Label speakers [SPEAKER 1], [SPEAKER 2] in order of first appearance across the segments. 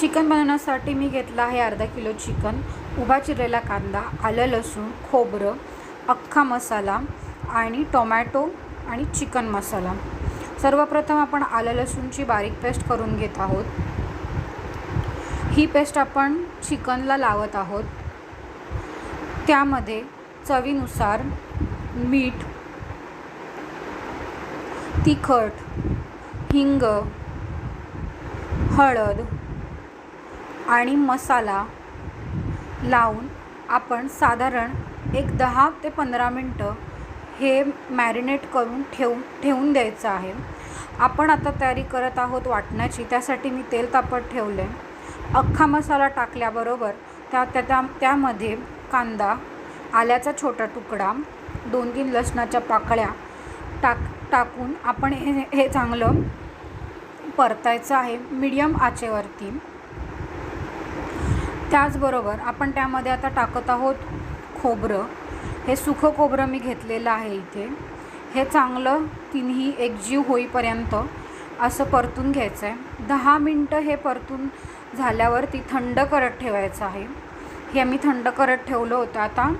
[SPEAKER 1] Chicken बनवण्यासाठी मी घेतला आहे अर्धा किलो चिकन उभा चिरलेला कांदा आलं लसूण खोबरं अख्खा मसाला आणि टोमॅटो आणि चिकन मसाला. सर्वप्रथम आपण आलं लसूणची बारीक पेस्ट करून घेत आहोत. ही पेस्ट आपण चिकनला लावत आहोत. त्यामध्ये चवीनुसार मीठ तिखट हिंग हळद आणि मसाला लावून आपण साधारण एक दहा ते पंधरा मिनटं हे मॅरिनेट करून ठेवून ठेवून द्यायचं आहे. आपण आता तयारी करत आहोत वाटण्याची त्यासाठी मी तेल तापत ठेवले अख्खा मसाला टाकल्याबरोबर त्या त्या त्या त्यामध्ये कांदा आल्याचा छोटा तुकडा दोन तीन लसणाच्या पाकळ्या टाक टाकून आपण हे हे चांगलं परतायचं आहे मीडियम आचेवरती. त्याचबरोबर आपण त्यामध्ये आता टाकत आहोत खोबरं. हे सुखं खोबरं मी घेतलेलं आहे इथे. हे चांगलं तिन्ही एकजीव होईपर्यंत असं परतून घ्यायचं आहे दहा मिनटं हे परतून झाल्यावर ती थंड करत ठेवायचं आहे. हे मी थंड करत ठेवलं होतं. आता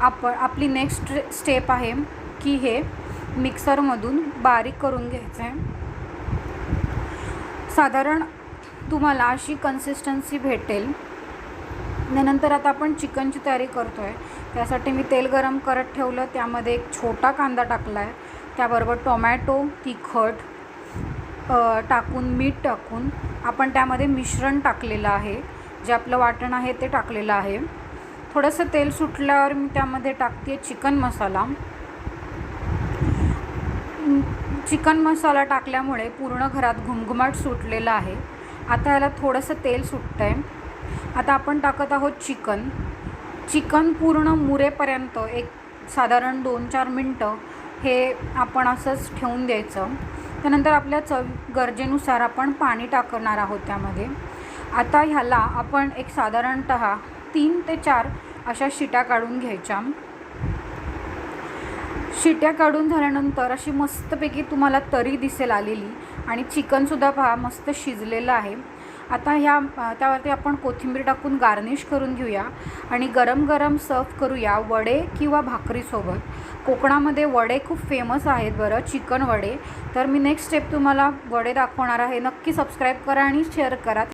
[SPEAKER 1] आपण आपली नेक्स्ट स्टेप आहे की हे मिक्सरमधून बारीक करून घ्यायचं आहे साधारण तुम्हाला अशी कन्सिस्टन्सी भेटेल. त्यानंतर आता आपण चिकनची तयारी करतो आहे त्यासाठी मी तेल गरम करत ठेवलं. त्यामध्ये एक छोटा कांदा टाकला आहे त्याबरोबर टोमॅटो तिखट टाकून मीठ टाकून आपण त्यामध्ये मिश्रण टाकलेलं आहे. जे आपलं वाटण आहे ते टाकलेलं आहे. थोडंसं तेल सुटल्यावर मी त्यामध्ये टाकते आहे चिकन मसाला. चिकन मसाला टाकल्यामुळे पूर्ण घरात घुमघुमाट सुटलेला आहे. आता ह्याला थोडंसं तेल सुटतं आहे आता आपण टाकत आहोत चिकन. चिकन पूर्ण मुरेपर्यंत एक साधारण दोन चार मिनटं हे आपण असंच ठेवून द्यायचं. त्यानंतर आपल्या चव गरजेनुसार आपण पाणी टाकणार आहोत त्यामध्ये. आता ह्याला आपण एक साधारणत तीन ते चार अशा शिट्या काढून घ्यायच्या. शिट्या काढून झाल्यानंतर अशी मस्तपैकी तुम्हाला तरी दिसेल आलेली. आणि चिकनसुद्धा पहा मस्त शिजलेलं आहे. आता ह्या त्यावरती आपण कोथिंबीर टाकून गार्निश करून घेऊया आणि गरम गरम सर्व करूया वडे किंवा भाकरीसोबत कोकणामध्ये वडे खूप फेमस आहेत बरं चिकन वडे. तर मी नेक्स्ट स्टेप तुम्हाला वडे दाखवणार आहे. नक्की सबस्क्राईब करा आणि शेअर करा.